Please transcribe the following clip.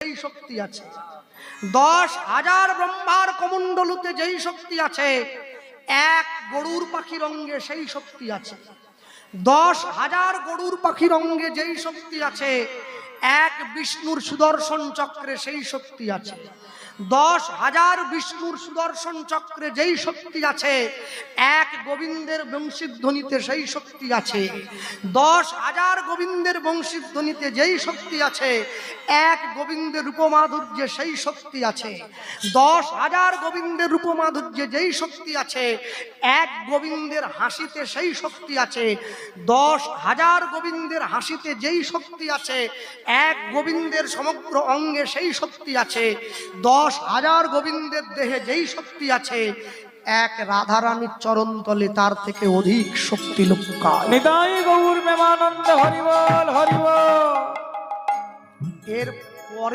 যেই শক্তি আছে, দশ হাজার ব্রহ্মার কমণ্ডলুতে যেই শক্তি আছে, এক গরুর পাখির অঙ্গে সেই শক্তি আছে। দশ হাজার গরুর পাখির অঙ্গে যেই শক্তি আছে, এক বিষ্ণুর সুদর্শন চক্রে সেই শক্তি আছে। দশ হাজার বিষ্ণুর সুদর্শন চক্রে যেই শক্তি আছে, এক গোবিন্দের বংশীধ্বনিতে সেই শক্তি আছে। দশ হাজার গোবিন্দের বংশীধ্বনিতে যেই শক্তি আছে, এক গোবিন্দের রূপমাধুর্যে সেই শক্তি আছে। দশ হাজার গোবিন্দের রূপমাধুর্যে যেই শক্তি আছে, এক গোবিন্দের হাসিতে সেই শক্তি আছে। দশ হাজার গোবিন্দের হাসিতে যেই শক্তি আছে, এক গোবিন্দের সমগ্র অঙ্গে সেই শক্তি আছে। দশ হাজার গোবিন্দের দেহে যেই শক্তি আছে এক রাধারানীর চরণতলে তার থেকে অধিক শক্তি লুকায় গৌর মেমানন্দ হরিবল হরিবল। এর পরে